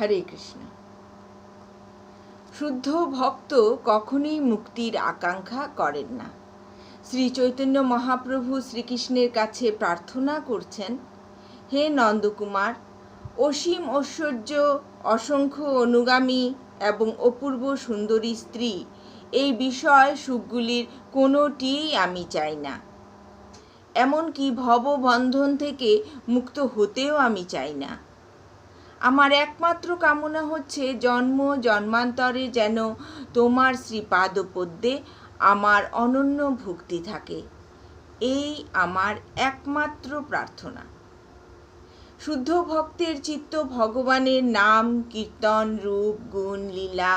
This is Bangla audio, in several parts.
হরে কৃষ্ণ। শুদ্ধ ভক্ত কখনোই মুক্তির আকাঙ্ক্ষা করেন না। শ্রী চৈতন্য মহাপ্রভু শ্রীকৃষ্ণের কাছে প্রার্থনা করছেন, হে নন্দকুমার, অসীম ঐশ্বর্য, অসংখ্য অনুগামী এবং অপূর্ব সুন্দরী স্ত্রী, এই বিষয় সুখগুলির কোনোটিই আমি চাই না। এমনকি ভববন্ধন থেকে মুক্ত হতেও আমি চাই না। আমার একমাত্র কামনা হচ্ছে জন্ম, জন্মান্তরে যেন তোমার শ্রীপাদপদ্যে আমার অনন্য ভক্তি থাকে। এই আমার একমাত্র প্রার্থনা। শুদ্ধ ভক্তের চিত্ত ভগবানের নাম, কীর্তন, রূপ, গুণ, লীলা,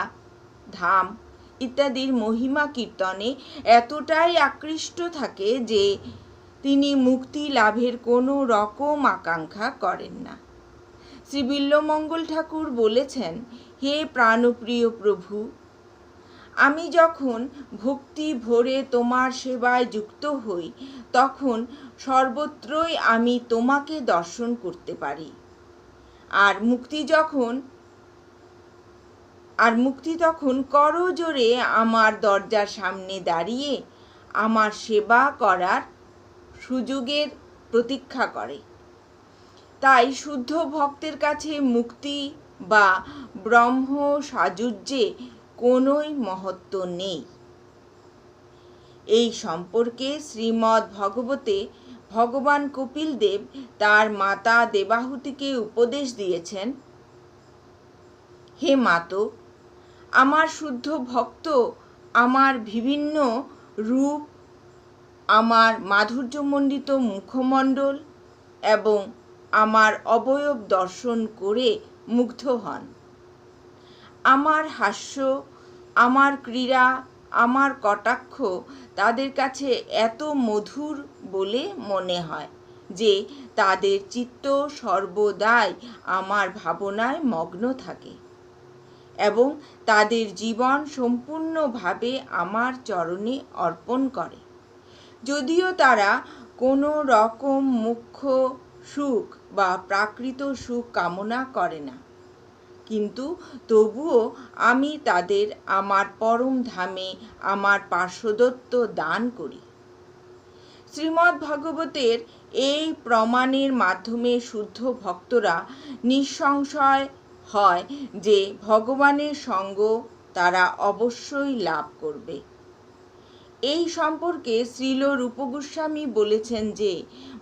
ধাম ইত্যাদির মহিমা কীর্তনে এতটাই আকৃষ্ট থাকে যে তিনি মুক্তি লাভের কোনো রকম আকাঙ্ক্ষা করেন না। শ্রী বিল্লমঙ্গল ঠাকুর বলেছেন, হে প্রাণপ্রিয় প্রভু, আমি যখন ভক্তি ভরে তোমার সেবায় যুক্ত হই, তখন সর্বত্রই আমি তোমাকে দর্শন করতে পারি। আর মুক্তি যখন, আর মুক্তি তখন করজোরে আমার দরজার সামনে দাঁড়িয়ে, আমার সেবা করার সুযোগের প্রতীক্ষা করে। তাই শুদ্ধ ভক্তের কাছে মুক্তি বা ব্রহ্ম সাজুজ্যে কোনোই মহত্ব নেই। এই সম্পর্কে শ্রীমদ্ ভগবতে ভগবান কপিল দেব তার মাতা দেবাহুতিকে উপদেশ দিয়েছেন, হে মাতো, আমার শুদ্ধ ভক্ত, আমার বিভিন্ন রূপ, আমার মাধুর্যমণ্ডিত মুখমণ্ডল এবং আমার অবয়ব দর্শন করে মুগ্ধ হন। আমার হাস্য, আমার ক্রীড়া, আমার কটাক্ষ তাদের কাছে এত মধুর বলে মনে হয় যে তাদের চিত্ত সর্বদাই আমার ভাবনায় মগ্ন থাকে এবং তাদের জীবন সম্পূর্ণভাবে আমার চরণে অর্পণ করে। যদিও তারা কোনো রকম মুখ্য সুখ বা প্রাকৃত সুখ কামনা করে না। কিন্তু তবুও আমি তাদের আমার পরম ধামে আমার পার্শ্বদত্ত দান করি। শ্রীমদ্ ভাগবতের এই প্রমাণের মাধ্যমে শুদ্ধ ভক্তরা নিঃসংশয় হয় যে ভগবানের সঙ্গ তারা অবশ্যই লাভ করবে। এই সম্পর্কে শ্রীল রূপগোস্বামী বলেছেন যে,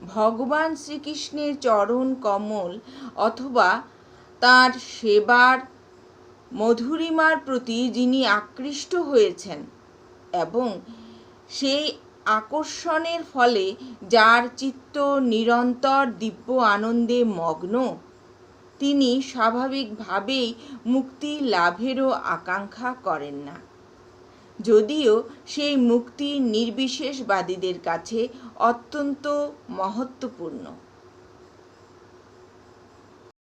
ভগবান শ্রীকৃষ্ণের চরণ কমল অথবা তার সেবার মধুরিমার প্রতি যিনি আকৃষ্ট হয়েছেন এবং সেই আকর্ষণের ফলে যার চিত্ত নিরন্তর দিব্য আনন্দে মগ্ন, তিনি স্বাভাবিকভাবেই মুক্তি লাভেরও আকাঙ্ক্ষা করেন না। যদিও সেই মুক্তি নির্বিশেষবাদীদের কাছে অত্যন্ত মহত্বপূর্ণ।